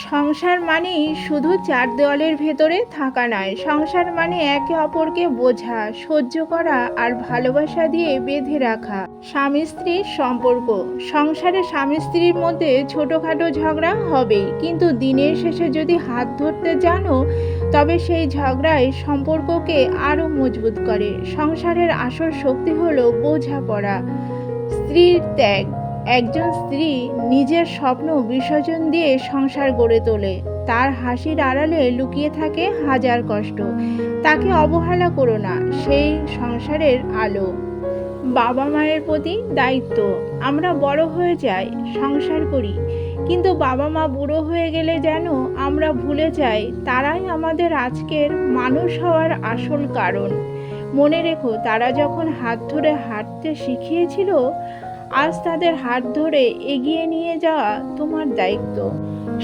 সংসার মানেই শুধু চার দেওয়ালের ভেতরে থাকা নয়, সংসার মানে একে অপরকে বোঝা, সহ্য করা আর ভালোবাসা দিয়ে বেঁধে রাখা। স্বামী স্ত্রীর সম্পর্ক। সংসারে স্বামী স্ত্রীর মধ্যে ছোটোখাটো ঝগড়া হবেই, কিন্তু দিনের শেষে যদি হাত ধরতে জানো, তবে সেই ঝগড়াই সম্পর্ককে আরও মজবুত করে। সংসারের আসল শক্তি হলো বোঝাপড়া, স্ত্রীর ত্যাগ। একজন স্ত্রী নিজের স্বপ্ন বিসর্জন দিয়ে সংসার গড়ে তোলে। তার হাসির আড়ালে লুকিয়ে থাকে হাজার কষ্ট। তাকে অবহেলা করো না, সেই সংসারের আলো। বাবা মায়ের প্রতি দায়িত্ব। আমরা বড় হয়ে যাই, সংসার করি। কিন্তু বাবা মা বুড়ো হয়ে গেলে যেন আমরা ভুলে যাই, তারাই আমাদের আজকের মানুষ হওয়ার আসল কারণ। মনে রেখো, তারা যখন হাত ধরে হাঁটতে শিখিয়েছিল আজ তাদের হাত ধরে এগিয়ে নিয়ে যাওয়া তোমার দায়িত্ব।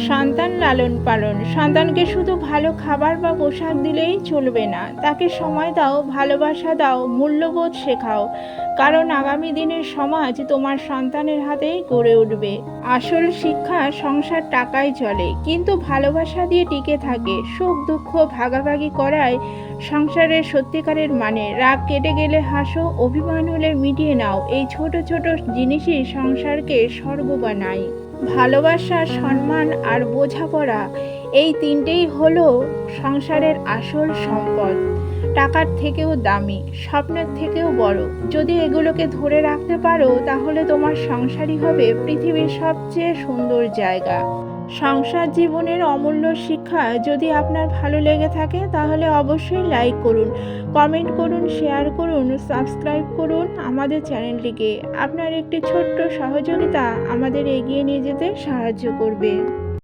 সন্তান লালন পালন। সন্তানকে শুধু ভালো খাবার বা পোশাক দিলেই চলবে না। তাকে সময় দাও, ভালোবাসা দাও, মূল্যবোধ শেখাও। কারণ আগামী দিনের সমাজ তোমার সন্তানের হাতেই গড়ে উঠবে। আসল শিক্ষা সংসার টাকায় চলে। কিন্তু ভালোবাসা দিয়ে টিকে থাকে। সুখ, দুঃখ ভাগাভাগি করায় সংসারের সত্যিকারের মানে। রাগ কেটে গেলে হাসো, অভিমান হলে মিটিয়ে নাও। এই ছোট ছোট জিনিসই সংসারকে স্বর্গ বানায়। ভালোবাসা, সম্মান আর বোঝাপড়া এই তিনটেই হলো সংসারের আসল সম্পদ। টাকার থেকেও দামি, স্বপ্নের থেকেও বড়। যদি এগুলোকে ধরে রাখতে পারো, তাহলে তোমার সংসারই হবে পৃথিবীর সবচেয়ে সুন্দর জায়গা। সংসার জীবনের অমূল্য শিক্ষা যদি আপনার ভালো লেগে থাকে, তাহলে অবশ্যই লাইক করুন কমেন্ট করুন শেয়ার করুন সাবস্ক্রাইব করুন আমাদের চ্যানেলটিকে। আপনার একটি ছোট্ট সহযোগিতা আমাদের এগিয়ে নিয়ে যেতে সাহায্য করবে।